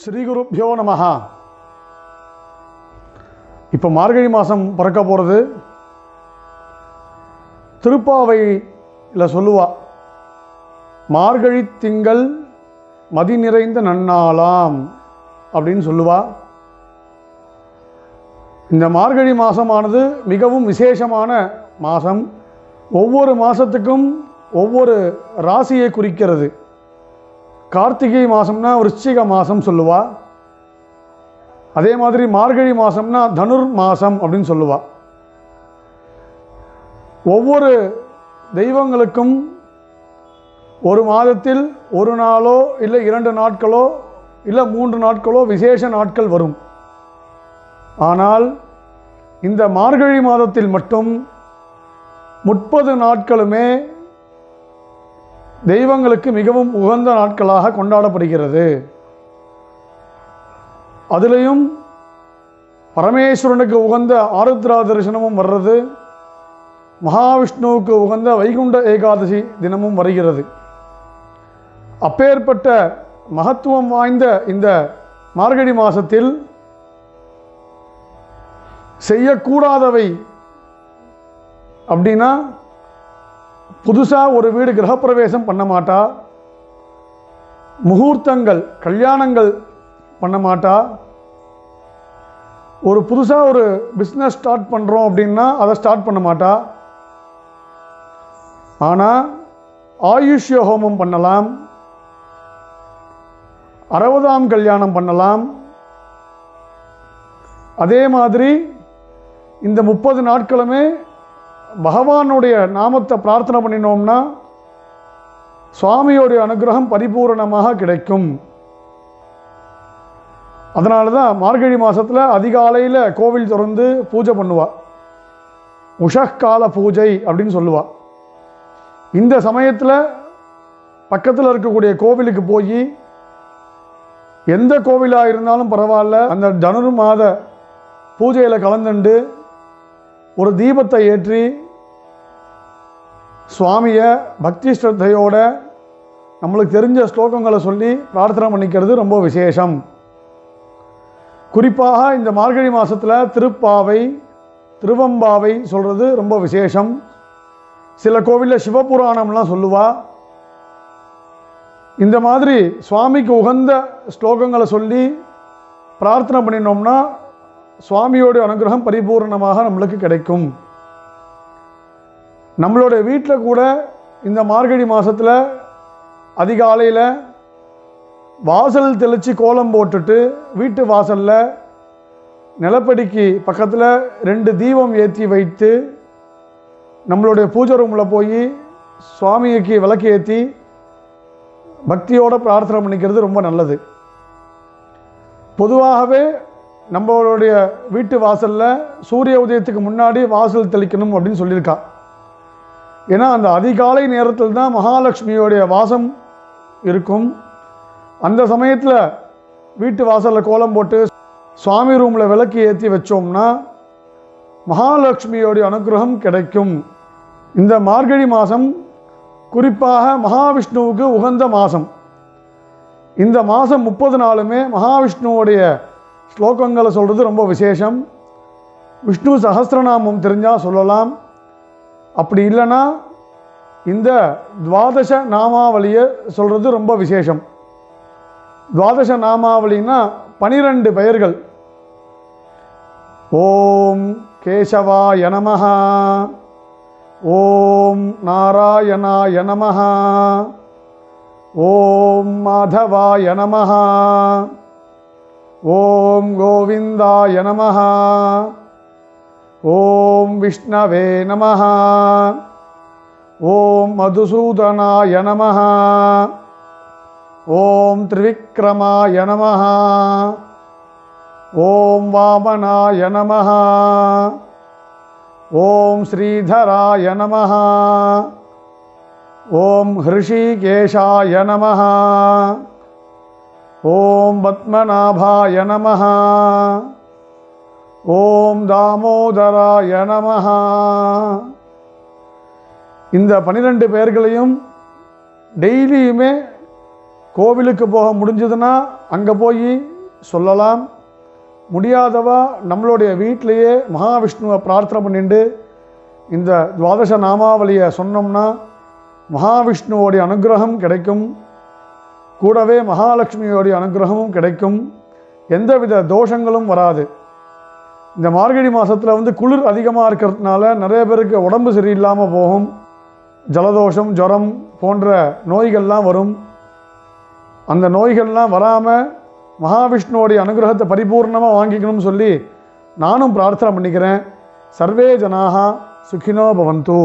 ஸ்ரீகுருப்பியோ நமஹா. இப்போ மார்கழி மாதம் பிறக்க போகிறது திருப்பாவையில் சொல்லுவா மார்கழி திங்கள் மதி நிறைந்த நன்னாளாம் அப்படின்னு சொல்லுவா. இந்த மார்கழி மாதமானது மிகவும் விசேஷமான மாதம் ஒவ்வொரு மாதத்துக்கும் ஒவ்வொரு ராசியை குறிக்கிறது. கார்த்திகை மாதம்னா விருச்சிக மாதம் சொல்லுவா. அதே மாதிரி மார்கழி மாதம்னா தனுர் மாதம் அப்படின்னு சொல்லுவா. ஒவ்வொரு தெய்வங்களுக்கும் ஒரு மாதத்தில் ஒரு நாளோ இல்லை இரண்டு நாட்களோ இல்லை மூன்று நாட்களோ விசேஷ நாட்கள் வரும். ஆனால் இந்த மார்கழி மாதத்தில் மட்டும் முப்பது நாட்களுமே தெய்வங்களுக்கு மிகவும் உகந்த நாட்களாக கொண்டாடப்படுகிறது. அதுலேயும் பரமேஸ்வரனுக்கு உகந்த ஆருத்ரா தரிசனமும் வர்றது மகாவிஷ்ணுவுக்கு உகந்த வைகுண்ட ஏகாதசி தினமும் வருகிறது. அப்பேற்பட்ட மகத்துவம் வாய்ந்த இந்த மார்கழி மாதத்தில் செய்யக்கூடாதவை அப்படின்னா புதுசாக ஒரு வீடு கிரகப்பிரவேசம் பண்ண மாட்டா. முகூர்த்தங்கள் கல்யாணங்கள் பண்ண மாட்டா. ஒரு புதுசாக ஒரு பிஸ்னஸ் ஸ்டார்ட் பண்ணுறோம் அப்படின்னா அதை ஸ்டார்ட் பண்ண மாட்டா. ஆனால் ஆயுஷ்ய ஹோமம் பண்ணலாம். அறுபதாம் கல்யாணம் பண்ணலாம். அதே மாதிரி இந்த முப்பது நாட்களுமே பகவானுடைய நாமத்தை பிரார்த்தனை பண்ணினோம்னா சுவாமியோடைய அனுகிரகம் பரிபூரணமாக கிடைக்கும். அதனால தான் மார்கழி மாதத்தில் அதிகாலையில் கோவில் திறந்து பூஜை பண்ணுவா. உஷக்கால பூஜை அப்படின்னு சொல்லுவாள் இந்த சமயத்தில் பக்கத்தில் இருக்கக்கூடிய கோவிலுக்கு போய் எந்த கோவிலாக இருந்தாலும் பரவாயில்ல. அந்த தனுர் மாத பூஜையில் கலந்துண்டு ஒரு தீபத்தை ஏற்றி சுவாமியை பக்தி ஸ்ரத்தையோட நம்மளுக்கு தெரிஞ்ச ஸ்லோகங்களை சொல்லி பிரார்த்தனை பண்ணிக்கிறது ரொம்ப விசேஷம். குறிப்பாக இந்த மார்கழி மாதத்தில் திருப்பாவை திருவம்பாவை சொல்கிறது ரொம்ப விசேஷம். சில கோவிலில் சிவபுராணம்லாம் சொல்லுவா. இந்த மாதிரி சுவாமிக்கு உகந்த ஸ்லோகங்களை சொல்லி பிரார்த்தனை பண்ணினோம்னா சுவாமியோட அனுகிரகம் பரிபூர்ணமாக நம்மளுக்கு கிடைக்கும். நம்மளுடைய வீட்டில் கூட இந்த மார்கழி மாதத்தில் அதிகாலையில் வாசல் தெளித்து கோலம் போட்டுட்டு வீட்டு வாசலில் நிலப்படிக்கு பக்கத்தில் ரெண்டு தீபம் ஏற்றி வைத்து நம்மளுடைய பூஜை ரூமில் போய் சுவாமிக்கு விளக்கு ஏற்றி பக்தியோடு பிரார்த்தனை பண்ணிக்கிறது ரொம்ப நல்லது. பொதுவாகவே நம்மளுடைய வீட்டு வாசலில் சூரிய உதயத்துக்கு முன்னாடி வாசல் தெளிக்கணும் அப்படின்னு சொல்லியிருக்கா. ஏன்னா அந்த அதிகாலை நேரத்தில் தான் மகாலட்சுமியோடைய வாசம் இருக்கும். அந்த சமயத்தில் வீட்டு வாசலில் கோலம் போட்டு சுவாமி ரூமில் விளக்கு ஏற்றி வச்சோம்னா மகாலட்சுமியோடைய அனுகிரகம் கிடைக்கும். இந்த மார்கழி மாதம் குறிப்பாக மகாவிஷ்ணுவுக்கு உகந்த மாதம் இந்த மாதம் முப்பது நாளுமே மகாவிஷ்ணுவோடைய ஸ்லோகங்களை சொல்கிறது ரொம்ப விசேஷம். விஷ்ணு சஹஸ்ரநாமம் தெரிஞ்சால் சொல்லலாம். அப்படி இல்லைன்னா இந்த துவாதச நாமாவளியை சொல்கிறது ரொம்ப விசேஷம். துவாதச நாமாவளின்னா பனிரெண்டு பெயர்கள். ஓம் கேசவாய நமஹ. ஓம் நாராயணாய நமஹ. ஓம் மாதவாய நமஹா. ॐ गोविन्दाय नमः। ॐ विष्णवे नमः। ॐ मधुसूदनाय नमः। ॐ त्रिविक्रमाय नमः। ॐ वामनाय नमः। ॐ श्रीधराय नमः। ॐ हृषिकेशाय नमः। ஓம் பத்மநாபாய நம ஓம் தாமோதராய நம இந்த பனிரெண்டு பேர்களையும் டெய்லியுமே கோவிலுக்கு போக முடிஞ்சதுன்னா அங்கே போய் சொல்லலாம். முடியாதவா நம்மளுடைய வீட்டிலையே மகாவிஷ்ணுவை பிரார்த்தனை பண்ணிட்டு இந்த துவாதச நாமாவளியை சொன்னோம்னா மகாவிஷ்ணுவோடைய அனுகிரகம் கிடைக்கும். கூடவே மகாலட்சுமியோடைய அனுகிரகமும் கிடைக்கும். எந்தவித தோஷங்களும் வராது. இந்த மார்கழி மாதத்தில் வந்து குளிர் அதிகமாக இருக்கிறதுனால நிறைய பேருக்கு உடம்பு சரியில்லாமல் போகும். ஜலதோஷம் ஜுரம் போன்ற நோய்கள்லாம் வரும். அந்த நோய்கள்லாம் வராமல் மகாவிஷ்ணுவோடைய அனுகிரகத்தை பரிபூர்ணமாக வாங்கிக்கணும்னு சொல்லி நானும் பிரார்த்தனை பண்ணிக்கிறேன். சர்வே ஜனாக சுகினோ பவந்தூ.